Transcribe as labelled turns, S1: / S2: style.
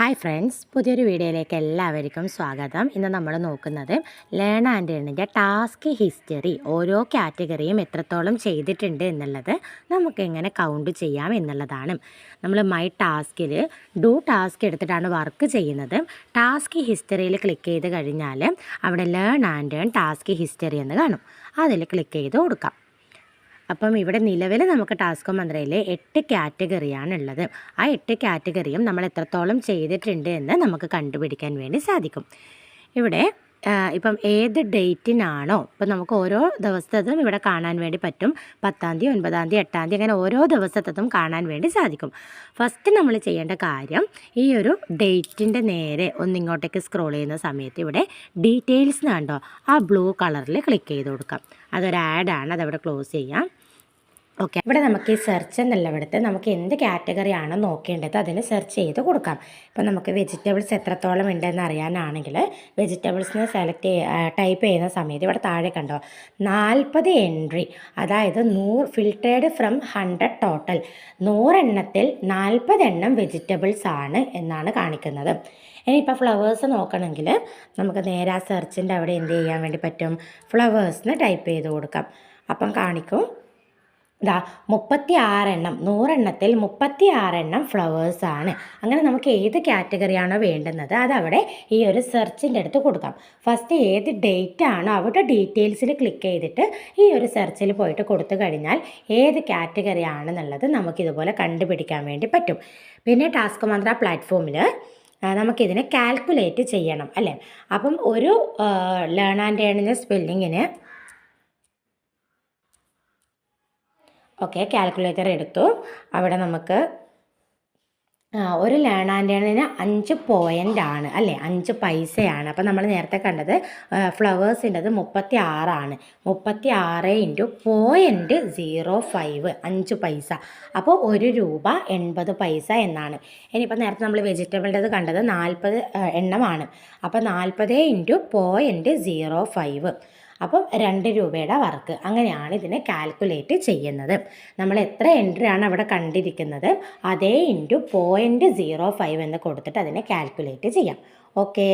S1: hi friends പുതിയൊരു വീഡിയോയിലേക്ക് എല്ലാവർക്കും സ്വാഗതം ഇന്ന് നമ്മൾ നോക്കുന്നത് ലേൺ ആൻഡ് ഏണിൻ്റെ ടാസ്ക് ഹിസ്റ്ററി ഓരോ കാറ്റഗറിയും എത്രത്തോളം ചെയ്തിട്ടുണ്ട് എന്നുള്ളത് നമുക്ക് എങ്ങനെ കൗണ്ട് ചെയ്യാം എന്നുള്ളതാണ് നമ്മൾ മൈ ടാസ്കിൽ ഡു ടാസ്ക് എടുത്തിട്ടാണ് വർക്ക് ചെയ്യുന്നത് ടാസ്ക് ഹിസ്റ്ററിയിൽ ക്ലിക്ക് ചെയ്ത് കഴിഞ്ഞാൽ അവിടെ learn and earn task history എന്ന് കാണും അതിൽ ക്ലിക്ക് ചെയ്ത് കൊടുക്കാം അപ്പം ഇവിടെ നിലവിൽ നമുക്ക് ടാസ്ക് മന്ത്രയിൽ എട്ട് കാറ്റഗറിയാണുള്ളത് ആ എട്ട് കാറ്റഗറിയും നമ്മൾ എത്രത്തോളം ചെയ്തിട്ടുണ്ട് എന്ന് നമുക്ക് കണ്ടുപിടിക്കാൻ വേണ്ടി സാധിക്കും ഇവിടെ ഇപ്പം ഏത് ഡേറ്റിനാണോ ഇപ്പം നമുക്ക് ഓരോ ദിവസത്തും ഇവിടെ കാണാൻ വേണ്ടി പറ്റും പത്താം തീയതി ഒൻപതാം തീയതി എട്ടാം തീയതി അങ്ങനെ ഓരോ ദിവസത്തും കാണാൻ വേണ്ടി സാധിക്കും ഫസ്റ്റ് നമ്മൾ ചെയ്യേണ്ട കാര്യം ഈ ഒരു ഡേറ്റിൻ്റെ നേരെ ഒന്നിങ്ങോട്ടേക്ക് സ്ക്രോൾ ചെയ്യുന്ന സമയത്ത് ഇവിടെ ഡീറ്റെയിൽസ് കണ്ടോ ആ ബ്ലൂ കളറിൽ ക്ലിക്ക് ചെയ്ത് കൊടുക്കാം അതൊരു ആഡാണ് അതവിടെ ക്ലോസ് ചെയ്യാം ഓക്കെ ഇവിടെ നമുക്ക് ഈ സെർച്ച് എന്നുള്ളവിടുത്ത് നമുക്ക് എന്ത് കാറ്റഗറി ആണോ നോക്കേണ്ടത് അതിന് സെർച്ച് ചെയ്ത് കൊടുക്കാം ഇപ്പം നമുക്ക് വെജിറ്റബിൾസ് എത്രത്തോളം ഉണ്ടെന്ന് അറിയാനാണെങ്കിൽ വെജിറ്റബിൾസിനെ സെലക്ട് ടൈപ്പ് ചെയ്യുന്ന സമയത്ത് ഇവിടെ താഴെ കണ്ടോ നാൽപ്പത് എൻട്രി അതായത് നൂറ് ഫിൽട്ടേഡ് ഫ്രം ഹൺഡ്രഡ് ടോട്ടൽ നൂറെണ്ണത്തിൽ നാൽപ്പതെണ്ണം വെജിറ്റബിൾസ് ആണ് എന്നാണ് കാണിക്കുന്നത് ഇനിയിപ്പോൾ ഫ്ലവേഴ്സ് നോക്കണമെങ്കിൽ നമുക്ക് നേരെ ആ സെർച്ചിൻ്റെ അവിടെ എന്ത് ചെയ്യാൻ വേണ്ടി പറ്റും ഫ്ലവേഴ്സിന് ടൈപ്പ് ചെയ്ത് കൊടുക്കാം അപ്പം കാണിക്കും ഇതാ മുപ്പത്തി ആറെണ്ണം നൂറെണ്ണത്തിൽ മുപ്പത്തി ആറെണ്ണം ഫ്ലവേഴ്സാണ് അങ്ങനെ നമുക്ക് ഏത് കാറ്റഗറിയാണോ വേണ്ടുന്നത് അതവിടെ ഈ ഒരു സെർച്ചിൻ്റെ അടുത്ത് കൊടുക്കാം ഫസ്റ്റ് ഏത് ഡേറ്റ് ആണോ അവിടെ ഡീറ്റെയിൽസിൽ ക്ലിക്ക് ചെയ്തിട്ട് ഈ ഒരു സെർച്ചിൽ പോയിട്ട് കൊടുത്തു കഴിഞ്ഞാൽ ഏത് കാറ്റഗറി ആണെന്നുള്ളത് നമുക്കിതുപോലെ കണ്ടുപിടിക്കാൻ വേണ്ടി പറ്റും പിന്നെ ടാസ്ക് മാത്ര പ്ലാറ്റ്ഫോമിൽ നമുക്കിതിനെ കാൽക്കുലേറ്റ് ചെയ്യണം അല്ലേ അപ്പം ഒരു ലേൺ ആൻഡ് ഏണിൻ്റെ സ്പെല്ലിങ്ങിന് ഓക്കെ കാൽക്കുലേറ്റർ എടുത്തു അവിടെ നമുക്ക് ഒരു ലേൺ ആൻഡ് ഏണിന് അഞ്ച് പോയിൻ്റ് ആണ് അല്ലേ അഞ്ച് പൈസയാണ് അപ്പോൾ നമ്മൾ നേരത്തെ കണ്ടത് ഫ്ലവേഴ്സിൻ്റെത് മുപ്പത്തി ആറാണ് മുപ്പത്തി ആറ് ഇൻറ്റു പോയിൻറ്റ് സീറോ ഫൈവ് അഞ്ച് പൈസ അപ്പോൾ ഒരു രൂപ എൺപത് പൈസ എന്നാണ് ഇനിയിപ്പോൾ നേരത്തെ നമ്മൾ വെജിറ്റബിളിൻ്റെത് കണ്ടത് നാൽപ്പത് എണ്ണമാണ് അപ്പോൾ നാൽപ്പത് ഇൻറ്റു പോയിൻറ്റ് സീറോ ഫൈവ് അപ്പം രണ്ട് രൂപയുടെ വർക്ക് അങ്ങനെയാണ് ഇതിനെ കാൽക്കുലേറ്റ് ചെയ്യുന്നത് നമ്മൾ എത്ര എൻട്രി ആണ് അവിടെ കണ്ടിരിക്കുന്നത് അതേ ഇൻറ്റു പോയിൻറ്റ് സീറോ ഫൈവ് എന്ന് കൊടുത്തിട്ട് അതിനെ കാൽക്കുലേറ്റ് ചെയ്യാം ഓക്കേ